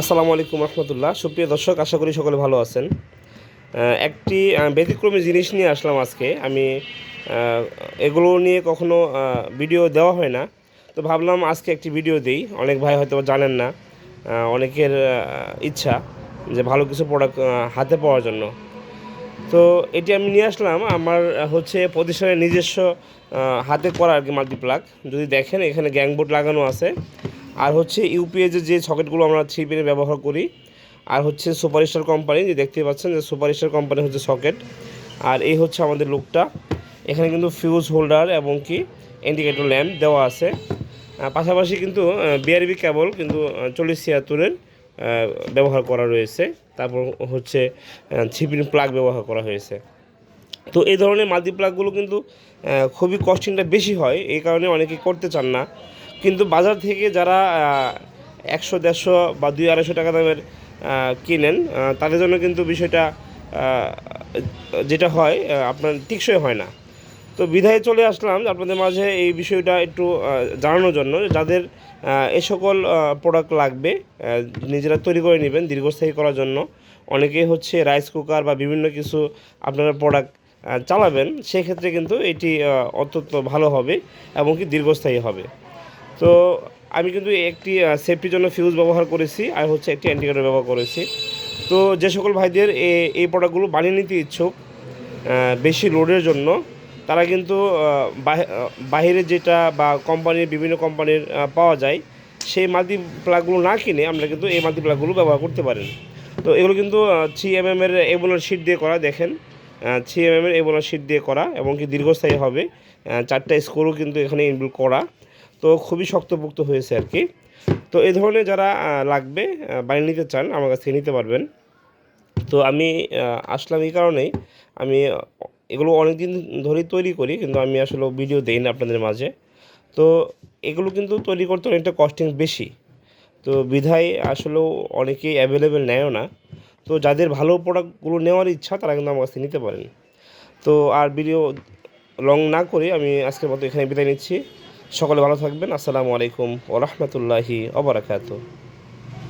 আসসালামু আলাইকুম রহমতুল্লাহ। সুপ্রিয় দর্শক, আশা করি সকলে ভালো আছেন। একটি ব্যতিক্রমী জিনিস নিয়ে আসলাম আজকে। আমি এগুলো নিয়ে কখনো ভিডিও দেওয়া হয় না। তো ভাবলাম আজকে একটি ভিডিও দিই। অনেক ভাই হয়তো জানেন না অনেকের ইচ্ছা যে ভালো কিছু প্রোডাক্ট হাতে পাওয়ার জন্য। তো এটি আমি নিয়ে আসলাম। আমার হচ্ছে প্রতিষ্ঠানের নিজস্ব হাতে করা আর কি মাল্টিপ্লাগ যদি দেখেন, এখানে গ্যাংবোর্ড লাগানো আছে। আর হচ্ছে ইউপিএসের যে সকেটগুলো আমরা থ্রি পিনে ব্যবহার করি, আর হচ্ছে সুপারস্টার কোম্পানি যে দেখতে পাচ্ছেন যে সুপারস্টার কোম্পানি হচ্ছে সকেট আর এই হচ্ছে আমাদের লুকটা এখানে কিন্তু ফিউজ হোল্ডার এবং কি ইন্ডিকেটর ল্যাম্প দেওয়া আছে। পাশাপাশি কিন্তু বিআরবি কেবল কিন্তু চল্লিশ ছিয়াত্তরের ব্যবহার করা রয়েছে। তারপর হচ্ছে ছিপিন প্লাগ ব্যবহার করা হয়েছে। তো এই ধরনের মাল্টি প্লাগগুলো কিন্তু খুবই কস্টিংটা বেশি হয়, এই কারণে অনেকে করতে চান না। কিন্তু বাজার থেকে যারা একশো, দেড়শো বা দুই আড়াইশো টাকা দামের কিনেন তাদের জন্য কিন্তু বিষয়টা যেটা হয় আপনার টিকসই হয় না। তো বিধায় চলে আসলাম আপনাদের মাঝে এই বিষয়টা একটু জানানোর জন্য যাদের এ সকল প্রোডাক্ট লাগবে নিজেরা তৈরি করে নেবেন দীর্ঘস্থায়ী করার জন্য। অনেকেই হচ্ছে রাইস কুকার বা বিভিন্ন কিছু আপনারা প্রোডাক্ট চালাবেন, সেক্ষেত্রে কিন্তু এটি অত্যন্ত ভালো হবে এবং কি দীর্ঘস্থায়ী হবে। তো আমি কিন্তু একটি সেফটির জন্য ফিউজ ব্যবহার করেছি আর হচ্ছে একটি অ্যান্টিকেটার ব্যবহার করেছি। তো যে সকল ভাইদের এই প্রোডাক্টগুলো বানিয়ে নিতে ইচ্ছুক বেশি লোডের জন্য তারা কিন্তু আহ, বাহি- বাইরে যেটা বা কোম্পানির বিভিন্ন কোম্পানির পাওয়া যায় সেই মাল্টি প্লাগগুলো না কিনে আমরা কিন্তু এই মাল্টি প্লাগগুলো ব্যবহার করতে পারেন তো এগুলো কিন্তু থ্রি এম এম এর এগুলোর শিট দিয়ে করা দেখেন। থ্রি এম এম এর এগুলোর শিট দিয়ে করা এবং কি দীর্ঘস্থায়ী হবে। চারটা স্কোরও কিন্তু এখানে ইনবিল করা। তো খুবই শক্তপোক্ত হয়েছে আর কি। তো এই ধরনের যারা লাগবে বানিয়ে নিতে চান, আমার কাছ থেকে নিতে পারবেন। তো আমি আসলাম এই কারণেই। আমি, এগুলো অনেক দিন ধরেই তৈরি করি, কিন্তু আমি আসলে ভিডিও দেই না আপনাদের মাঝে। তো এগুলো কিন্তু তৈরি করতে অনেকটা কস্টিং বেশি। তো বিধায় আসলেও অনেকেই অ্যাভেলেবেল নেয়ও না। তো যাদের ভালো প্রোডাক্টগুলো নেওয়ার ইচ্ছা, তারা কিন্তু আমার কাছ থেকে নিতে পারেন। তো আর ভিডিও লং না করে আমি আজকের মতো এখানে বিদায় নিচ্ছি। সকলে ভালো থাকবেন। আসসালামু আলাইকুম ওরহমতুল্লাহি রহমতুল্লাহি অবরাকাতু